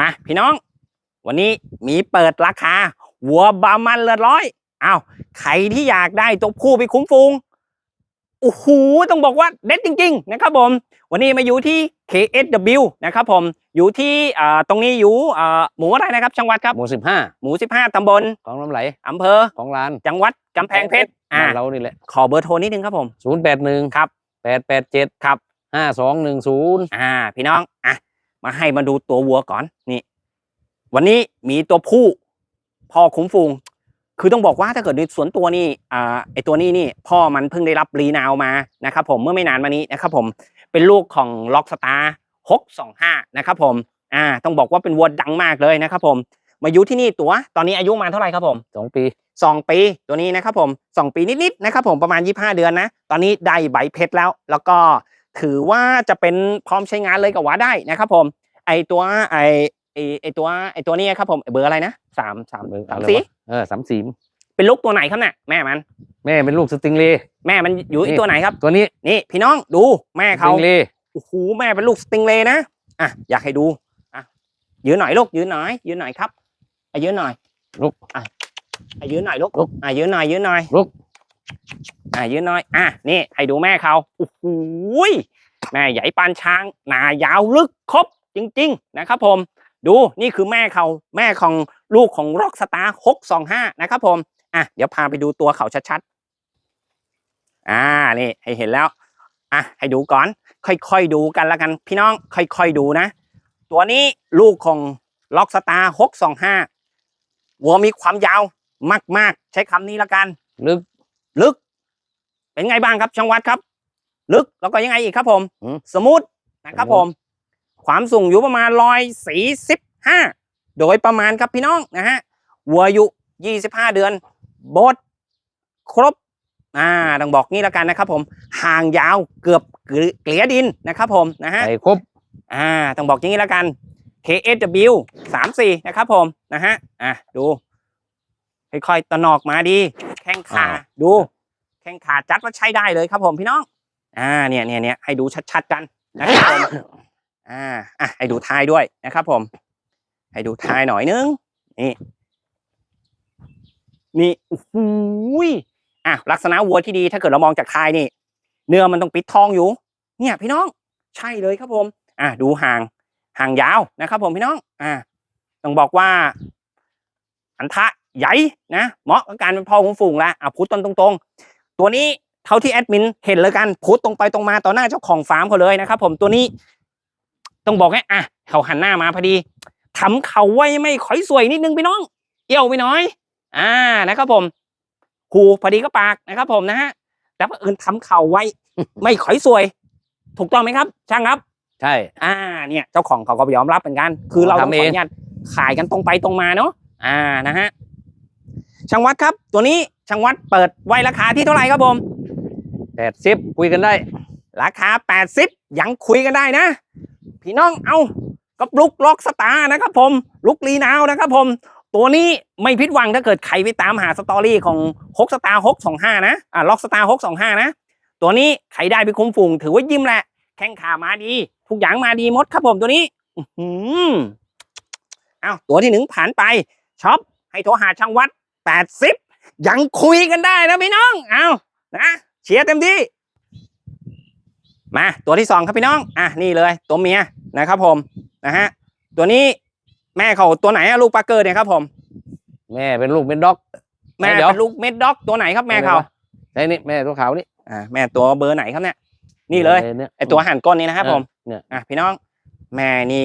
มาพี่น้อง วันนี้มีเปิดราคาวัวบามันเลือดร้อยอ้าวใครที่อยากได้ตัวผู้ไปคุ้มฟูงโอ้โหต้องบอกว่าเด็ดจริง ๆ นะครับผม วันนี้มาอยู่ที่ KSW นะครับผมอยู่ที่อ่าตรงนี้อยู่อ่าหมู่อะไรนะครับจังหวัดครับหมู่สิบห้าหมู่ 15ตำบลของน้ำไหลอำเภอของร้านจังหวัดกำแพงเพชรอ่าบ้านเรานี่แหละขอเบอร์โทรนิดนึงครับผมศูนย์แปดหนึ่งครับแปดแปดเจ็ดครับห้าสองหนึ่งศูนย์อ่าพี่น้องอะ มาให้มาดูตัววัวก่อนนี่วันนี้มีตัวผู้พ่อคุ้มฟูง คือต้องบอกว่าถ้าเกิดในสวนตัวนี่อ่าไอตัวนี้นี่พ่อมันเพิ่งได้รับรีนาวมานะครับผมเมื่อไม่นานมานี้นะครับผมเป็นลูกของล็อกสตาร์หกสองห้านะครับผมอ่าต้องบอกว่าเป็นวัวดังมากเลยนะครับผมมาอยู่ที่นี่ตัว ตอนนี้อายุมาเท่าไหร่ครับผมสองปีสองปีตัวนี้นะครับผมสองปีนิดๆนะครับผมประมาณ25เดือนนะ ตอนนี้ได้ใบเพชรแล้ว แล้วก็ ถือว่าจะเป็นพร้อมใช้งานเลยกับว่าได้นะครับผม ไอตัวไอไอไอตัวไอตัวนี้ครับผมเบอร์อะไรนะสามสามเบอร์สามอะไรสี่วะเออสามสีเป็นลูกตัวไหนครับเนี่ยแม่มัน แม่เป็นลูกสติงเลย์แม่มันอยู่อีนี่ตัวไหนครับ ตัวนี้นี่พี่น้องดูแม่สเขาติงเลย์โอ้โหแม่เป็นลูกสติงเลย์นะอะอยากให้ดูอะยืนหน่อยลูกยืนหน่อยยืนหน่อยครับอะยืนหน่อยลูกอะอะยืนหน่อยลูกลูกอะยืนหน่อยยืนหน่อยลูก อะยืนน่อย อะนี่ให้ดูแม่เขาโอ้โหยแม่ใหญ่ปานช้างหนายาวลึกครบจริง ๆ นะครับ ผมดูนี่คือแม่เขาแม่ของลูกของร็อกสตาร์หกสองห้านะครับผมอะเดี๋ยวพาไปดูตัวเขาชัดๆอ่านี่ให้เห็นแล้วอะให้ดูก่อน ค่อยๆดูกันละกัน พี่น้องค่อยๆดูนะ ตัวนี้ลูกของล็อกสตาร์หกสองห้าวัวมีความยาวมากๆ ใช้คำนี้ละกัน ลึก ลึก เป็นไงบ้างครับช่างวัดครับ ลึกแล้วก็ยังไงอีกครับ ผม อืม สมูทนะครับผม ความสูงอยู่ประมาณร้อยสี่สิบห้าโดยประมาณครับพี่น้องนะฮะวัวอายุยี่สิบห้าเดือนโบดครบอ่าต้องบอกงี้แล้วกันนะครับ ผมห่างยาวเกือบเกลียดินนะครับ ผมนะฮะไข่ครบ อ่า ต้องบอกอย่างนี้แล้วกัน KSW สามสี่นะครับผม นะฮะ อะ ดู ค่อยๆตะหนอกมาดี แข้งขาดู แข้งขาจัดว่าใช้ได้เลยครับผมพี่น้อง อ่าเนี่ยเนี่ยเนี่ยให้ดูชัดๆกันนะครับผมอ่าอะให้ดูท้ายด้วยนะครับ ผม ให้ดูท้ายหน่อยนึงนี่นี่โอ้โหยอะลักษณะวัวที่ดีถ้าเกิดเรามองจากท้ายนี่ เนื้อมันต้องปิดทองอยู่ เนี่ย พี่น้อง ใช่เลยครับผม อะดูห่างห่างยาวนะครับ ผมพี่น้อง อ่าต้องบอกว่าอันทะ ใหญ่นะเหมาะกับการเป็นพ่อของฝูงละอะพูดตรงตรงๆ ตัวนี้เท่าที่แอดมินเห็นเลยกันพูดตรงไปตรงมาต่อหน้าเจ้าของฟาร์มเขาเลยนะครับ ผมตัวนี้ ต้องบอกให้อะเขาหันหน้ามาพอดีทำเขาไว้ไม่ค่อยสวยนิดนึงพี่น้องเอี่ยวไปหน้อย อ่านะครับผมหูพอดีก็ปากนะครับ ผมนะฮะแต่ว่าเอิญทำเขาไว้ ไม่ค่อยสวย ถูกต้องไหมครับ ช่างครับ ใช่ อ่า เนี่ย เจ้าของเขาก็ยอมรับเหมือนกัน คือเราต้องขอทำเองอนุญาตขายกันตรงไปตรงมาเนาะอ่านะฮะ ช่างวัดครับ ตัวนี้ช่างวัดเปิดไว้ราคาที่เท่าไหร่ครับผมแปดสิบคุยกันได้ ราคา80ยังคุยกันได้นะ พี่น้องเอากับลุกล็อกสตาร์นะครับผม ลุกรีนาวนะครับผม ตัวนี้ไม่ผิดหวังถ้าเกิดใครไปตามหาสตอรี่ของฮกสตาร์ฮกสองห้านะอ่าล็อกสตาร์ฮกสองห้านะ ตัวนี้ใครได้ไปคุ้มฝูงถือว่ายิ้มแหละ แข้งขามาดี ทุกอย่างมาดีหมดครับผมตัวนี้ อื้อหือเอาตัวที่หนึ่งผ่านไปช็อปให้โทรหาช่างวัด แปดสิบยังคุยกันได้นะพี่น้อง เอานะเชียร์เต็มที่ มาตัวที่สองครับพี่น้อง อะนี่เลย ตัวเมียนะครับผมนะฮะตัวนี้แม่เขาตัวไหนอะลูกปาร์เกอร์เนี่ยครับผม แม่เป็นลูกเป็นด็อก แม่เดี๋ยว เป็นลูกเม็ดด็อกตัวไหนครับแม่เขาไอ้นี่แม่ตัวขาวนี่อ่าแม่ตัวเบอร์ไหนครับเนี่ยนี่เลยนี่ยไอตัวหันก้นนี้นะครับผมเนี่ยอะพี่น้อง แม่นี่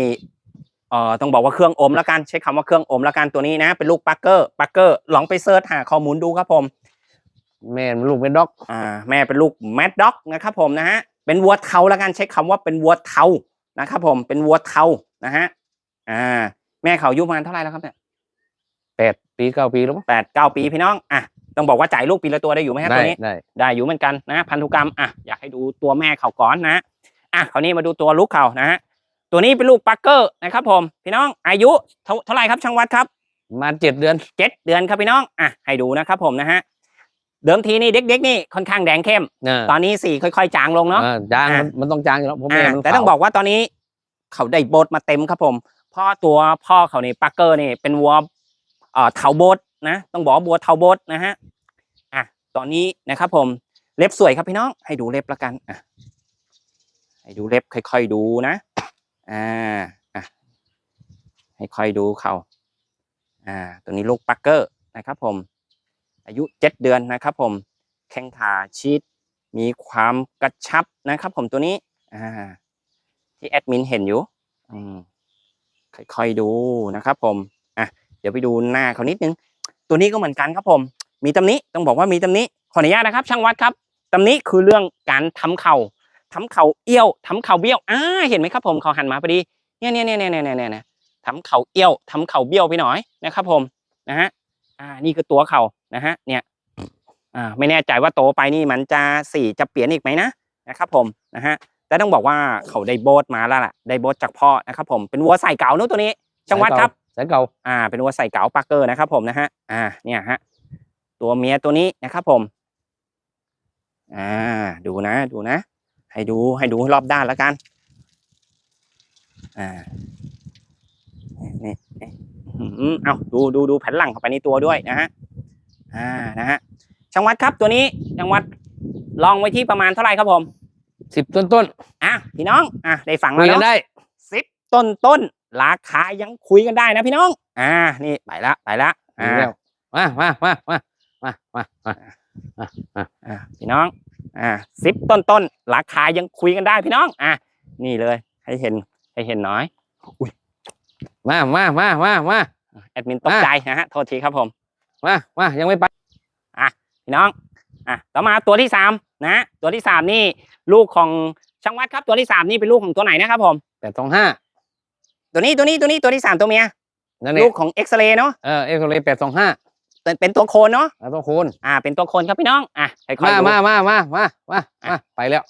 เอ่อต้องบอกว่าเครื่องอมแล้วกันใช้คำว่าเครื่องอมแล้วกันตัวนี้นะ เป็นลูกปาร์เกอร์ปาร์เกอร์ลองไปเซิร์ชหาข้อมูลดูครับผม แม่เป็นลูกเป็นด็อกอ่าแม่เป็นลูกแมดด็อกนะครับผมนะฮะเป็นวัวเทาแล้วกันใช้คำว่าเป็นวัวเทานะครับผมเป็นวัวเทานะฮะอ่าแม่เขาอายุประมาณเท่าไหร่แล้วครับเนี่ยแปดปีเก้าปีแล้วมั้งแปดเก้าปีพี่น้องอะต้องบอกว่าจ่ายลูกปีละตัวได้อยู่ไหมฮะได้ตัวนี้ได้ได้อยู่เหมือนกันนะ พันธุกรรมอะอยากให้ดูตัวแม่เขาก่อนนะอะคราวนี้มาดูตัวลูกเขานะฮะ ตัวนี้เป็นลูกปักเกอร์นะครับผมพี่น้องอายุเท่าเท่าไหร่ครับช่างวัดครับประมาณเจ็ดเดือนเจ็ดเดือนครับพี่น้องอะให้ดูนะครับผมนะฮะเดิมทีนี่เด็กๆนี่ค่อนข้างแดงเข้มเออตอนนี้สีค่อยๆ จางลงเนาะเออจางอะมันมันต้องจางอยู่แล้วเพราะแม่อ่ามันแต่ต้องขาวบอกว่าตอนนี้เขาได้โบทมาเต็มครับผมพ่อตัวพ่อเขานี่ปักเกอร์นี่เป็นวัวเอ่อเทาโบดนะต้องบอกว่าวัวเทาโบดนะฮะอะตอนนี้นะครับผมเล็บสวยครับพี่น้อง ให้ดูเล็บละกันอะให้ดูเล็บค่อย ๆ ดูนะ อ่าอะให้ค่อยดูเขาอ่าตัวนี้ลูกปักเกอร์นะครับผม อายุเจ็ดเดือนนะครับผมแข้งขาชีดมีความกระชับนะครับ ผมตัวนี้อ่าที่แอดมินเห็นอยู่อืมค่อยๆดูนะครับผมอะเดี๋ยวไปดูหน้าเขานิดนึง ตัวนี้ก็เหมือนกันครับผม มีตำหนี้ต้องบอกว่ามีตำหนี้ขออนุญาตนะครับ ช่างวัดครับตำหนี้คือเรื่องการทำเข่า ทำเข่าเอี้ยวทำเข่าเบี้ยวอ่าเห็นไหมครับผมเขาหันมาพอดีเนี่ยเนี่ยเนี่ยเนี่ยเนี่ยเนี่ยเนี่ยทำเข่าเอี้ยวทำเข่าเบี้ยวไปหน่อยนะครับผมนะฮะอ่านี่คือตัวเข่านะฮะเนี่ยอ่าไม่แน่ใจว่าโตไปนี่มันจะสีจะเปลี่ยนอีกไหมนะนะครับผมนะฮะแต่ต้องบอกว่าเขาได้โบสมาแล้วล่ะได้โบสจากพ่อนะครับผมเป็นวัวใส่เก๋าเนอะตัวนี้จังหวัดครับสายเก่าอ่า เป็นวัวใส่เก๋าปาร์เกอร์นะครับผมนะฮะอ่าเนี่ยฮะตัวเมียตัวนี้นะครับผม อ่า ดูนะ ดูนะ ให้ดูให้ดูรอบด้านแล้วกัน อ่านี่เอาดูดูดูแผ่นหลังเข้าไปในตัวด้วยนะฮะ อ่า นะฮะช่างวัดครับตัวนี้ช่างวัดลองไว้ที่ประมาณเท่าไหร่ครับผมสิบต้นต้นอะพี่น้อง อะได้ฝังแล้วเนาได้สิบต้นต้นราคายังคุยกันได้นะพี่น้อง อ่า นี่ไปละไปละอ่ามามามามามามามาพี่น้อง อ่าสิบต้นต้นราคายังคุยกันได้พี่น้อง อะนี่เลย ให้เห็นให้เห็นหน้อยมามามามามาแอดมินตกใจนะฮะโทษทีครับผมมามายังไม่ไปพี่น้องอะต่อมาตัวที่สามนะตัวที่สามนี่ลูกของช่างวัดครับตัวที่สามนี่เป็นลูกของตัวไหนนะครับผมแปดสองห้าตัวนี้ตัวนี้ตัวนี้ตัวที่สามตัวเมียนั่นเอลูงกของเอ็กซเรย์เนาะเออเอ็กซ์เรย์แปดสองห้า เป็นเป็นตัวโคนเนาะแล้วต้องโคนอ่า เป็นตัวโคนครับพี่น้องอะค่อยมาๆดูมามามามามามาไปแล้ว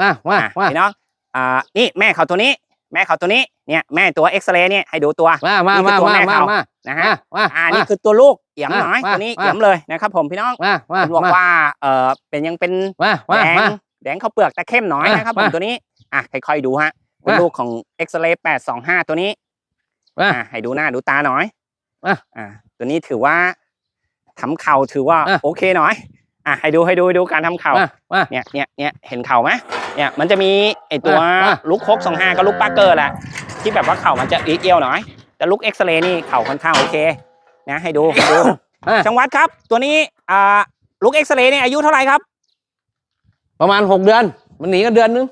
มามาอะมาพี่น้องอ่านี่แม่เขาตัวนี้ แม่เขาตัวนี้เนี่ยแม่ตัวเอ็กซเรย์เนี่ยให้ดูตัวมามานี่คืมาอตัวมาแม่มาเขามานะมาฮะมาอ่ามานี่คือตัวลูกเอี่ยมมาหน่อยมาตัวนี้มาเอี่ยมเลยนะครับผมพี่น้องมามาเห็นบอกมาว่าเออเป็นยังเป็นมามาแดงมาแดงข้าวเปลือกแต่เข้มหน่อยมานะครับผมมาตัวนี้อะค่อยๆดูฮะเป็นมาลูกของเอ็กซเรย์แปดสองห้าตัวนี้มาอะให้ดูหน้าดูตาหน่อยมาอ่าตัวนี้ถือว่า ทำเข่าถือว่าอะโอเคหน่อยอะให้ดูให้ดูให้ดูการทำเข่ามามาเนี่ยเนี่ยเนี่ยเห็นเข่าไหมเนี่ยมันจะมีไอตัวอะอะลูกโคกสองห้ากับลูกปาร์เกอร์แหละที่แบบว่าเข่ามันจะเอี้ยวๆหน่อย แต่ลูกเอ็กซเรย์นี่เข่าค่อนข้างโอเคนะให้ดูให้ดูอะจังหวัดครับ ตัวนี้อ่าลูกเอ็กซเรย์เนี่ยอายุเท่าไหร่ครับ ประมาณหกเดือน มันหนีกันเดือนนึง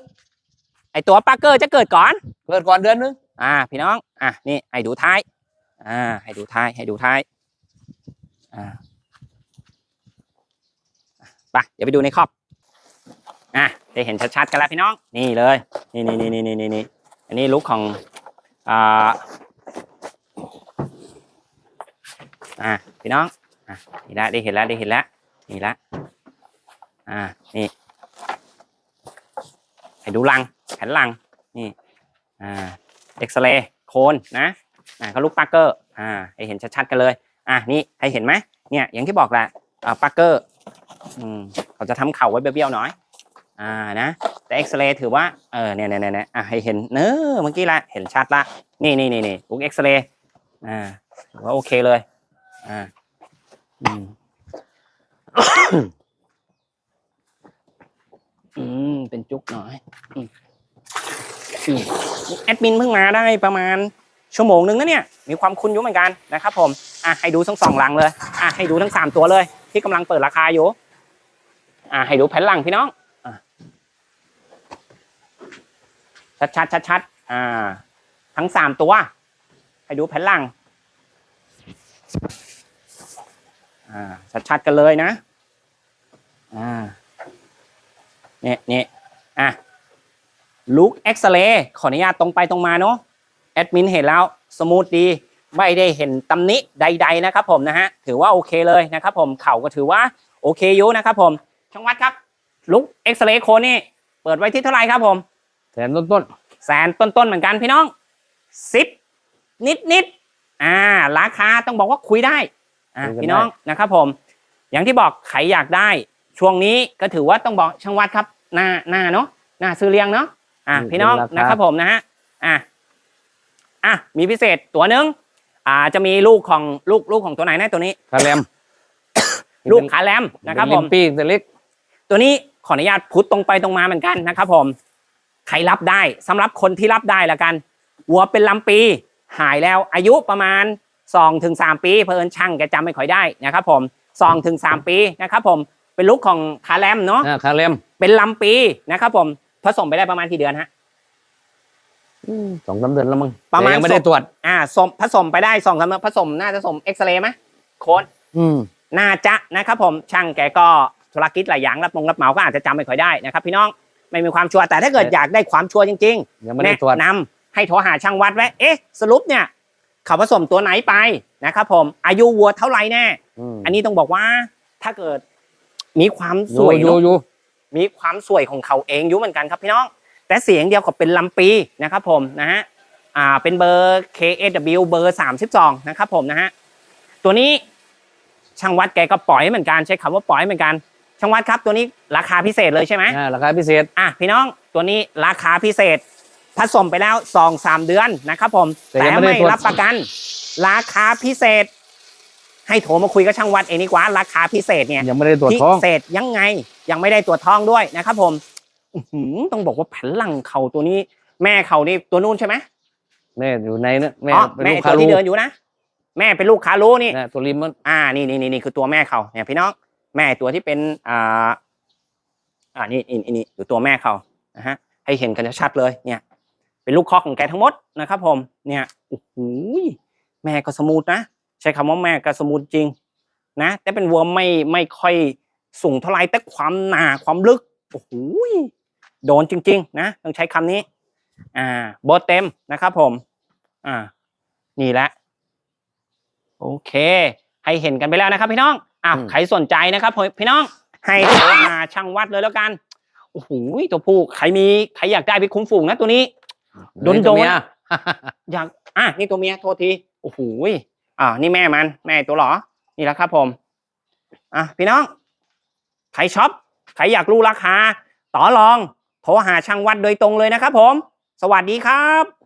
ไอตัวปาร์เกอร์จะเกิดก่อน เกิดก่อนเดือนนึงอ่า พี่น้อง อะนี่ให้ดูท้าย อ่า ให้ดูท้ายให้ดูท้ายอ่า ไปเดี๋ยวไปดูในครอบอะได้เห็นชัดๆกันแล้วพี่น้อง นี่เลยนี่นี่นี่นี่นี่นี่นี่อันนี้ลุกของอ่าอะพี่น้องอะนี่ละได้เห็นแล้วได้เห็นแล้วนี่ละอ่านี่ให้ดูลังแผ่นลังนี่อ่าเอ็กซเรย์โคนนะอ่าก็ลูกปาร์เกอร์อ่าให้เห็นชัดๆกันเลยอ่านี่ให้เห็นไหมเนี่ยอย่างที่บอกแหละอ่าปาร์เกอร์ อืมเขาจะทำเข่าไว้เบี้ยวๆน่อย อ่านะ แต่เอ็กซเรย์ถือว่าเออเนี่ยเนี่ยเนี่ยอ่าให้เห็นเนอเมื่อกี้ละเห็นชัดละนี่นี่นี่นี่ลูกเอ็กซเรย์อ่าถือว่าโอเคเลยอ่าอืมอืมเป็นจุกหน่อยอืมอืมแอดมินเพิ่งมาได้ประมาณชั่วโมงนึงนะเนี่ยมีความคุ้นอยู่เหมือนกันนะครับผมอะให้ดูทั้งสองหลังเลยอะให้ดูทั้งสามตัวเลย ที่กำลังเปิดราคาอยู่ อะให้ดูแผ่นหลังพี่น้องอชัดชัดชัดชัดอ่า ทั้งสามตัว ให้ดูแผ่นหลัง อ่า ชัดชัดกันเลยนะ อ่า เนี่ยเนี่ยอะลุกเอ็กซเรย์ขออนุญาตตรงไปตรงมาเนาะ แอดมินเห็นแล้ว สมูทดี ไม่ได้เห็นตำหนิใด ๆ นะครับผมนะฮะ ถือว่าโอเคเลยนะครับผม เข่าก็ถือว่าโอเคอยู่นะครับผม ช่างวัดครับ ลุกเอ็กซเรย์โคนนี่ เปิดไว้ที่เท่าไหร่ครับผมแสนต้นต้นแสนต้นๆเหมือนกันพี่น้องสิบนิดนิดๆอ่า ราคาต้องบอกว่าคุยได้อ่าพี่น้องนะครับผม อย่างที่บอกใครอยากได้ ช่วงนี้ก็ถือว่าต้องบอกช่างวัดครับ หน้าหน้าเนาะหน้าซื้อเลี้ยงเนาะอะพี่น้องนะครับผมนะฮะอะอะมีพิเศษตัวหนึ่งอ่าจะมีลูกของลูกลูกของตัวไหนนะตัวนี้คาแรมลูกขาแรมนะครับเป็ผลิมมปี้ตัวเล็ก ตัวนี้ขออนุญาตพุทตรงไปตรงมาเหมือนกันนะครับผมใครรับได้สำหรับคนที่รับได้ละกันวัวเป็นลำปี หายแล้วอายุประมาณ2-3ถึง3ปีเพอเอิญช่างแกจำไม่ค่อยได้นะครับผม2-3ถึง3ปีนะครับผมเป็นลูกของคาแรมเนาะอ่าคาแรมเป็นลำปีนะครับผมผสมไปได้ประมาณกี่เดือนฮะสองสามเดือนแล้วมั้งประมาณแต่ยังไม่ได้ศพตรวจ อ่าสมผสมไปได้สองสามเดือนผสมน่าจะผสมเอ็กซเรย์ไหมโค้ดอืมน่าจะนะครับผมช่างแกก็ ธุรกิจหลายอย่างรับมงรับเหมาก็อาจจะจำไม่ค่อยได้นะครับ พี่น้องไม่มีความชัวร์แต่ถ้าเกิดอยากได้ความชัวร์จริงยังๆไม่ได้แนะตรวจนำให้โทรหาช่างวัดไว้เอ๊ะสรุปเนี่ยเขาผสมตัวไหนไปนะครับผมอายุวัวเท่าไหร่แน่ มอันนี้ต้องบอกว่าถ้าเกิดมีความอสยู่วยอยู่เนอะ อยู่ มีความสวยของเขาเองอยู่เหมือนกันครับพี่น้อง แต่เสียงเดียวกับเป็นลำปีนะครับผมนะฮะอ่าเป็นเบอร์ KAW เบอร์ 32 นะครับผมนะฮะตัวนี้ช่างวัดแกก็ปล่อยเหมือนกันใช้คำว่าปล่อยเหมือนกัน ช่างวัดครับตัวนี้ราคาพิเศษเลยใช่ไหมอ่าราคาพิเศษอะพี่น้องตัวนี้ราคาพิเศษผสมไปแล้ว2อสามเดือนนะครับผม แต่แต่ยังไม่ได้ไม่ตรวจรับประกัน ราคาพิเศษ ให้โทรมาคุยกับช่างวัดเองดีกว่า ราคาพิเศษเนี่ยยังไม่ได้ตรวจพิท้องเศษยังไง ยังไม่ได้ตรวจท้องด้วยนะครับผมอื้อหือต้องบอกว่าแผ่นหลังเขาตัวนี้ แม่เขานี่ตัวนู้นใช่ไหมแม่อยู่ในนะแม่อ๋อเป็นแม่ลูกตัคาวรูที่เดินอยู่นะแม่เป็นลูกคารูนี่นะตัวริมมันอ่านี่นี่นี่นี่คือตัวแม่เขาเนี่ยพี่น้อง แม่ตัวที่เป็นอ่าอ่านี่นี่นี่นี่ตัวแม่เขานะฮะให้เห็นกันชัดเลยเนี่ย เป็นลูกคอกของแกทั้งหมดนะครับผมเนี่ยโอ้โหยแม่ก็สมูทนะใช้คำว่าแม่ก็สมูทจริงนะแต่เป็นวัวไม่ไม่ค่อยสูงเท่าไรแต่ความหนาความลึกโอ้โหยโดนจริง ๆ นะต้องใช้คำนี้ อ่าโบเต็มนะครับผม อ่า นี่แหละโอเค ให้เห็นกันไปแล้วนะครับพี่น้อง อะใครสนใจนะครับพี่น้องให้โทรหาช่างวัดเลยแล้วกันโอ้โหตัวผู้ใครมีใครอยากได้ไปคุ้มฝูงนะตัวนี้โดนๆตัวเมียอยากอะนี่ตัวเมียโทษทีโอ้โหยอ่านี่แม่มันแม่ตัวเหรอนี่แหละครับผมอะพี่น้องใครช็อปใครอยากรู้ราคา ต่อรองโทรหาช่างวัดโดยตรงเลยนะครับผม สวัสดีครับ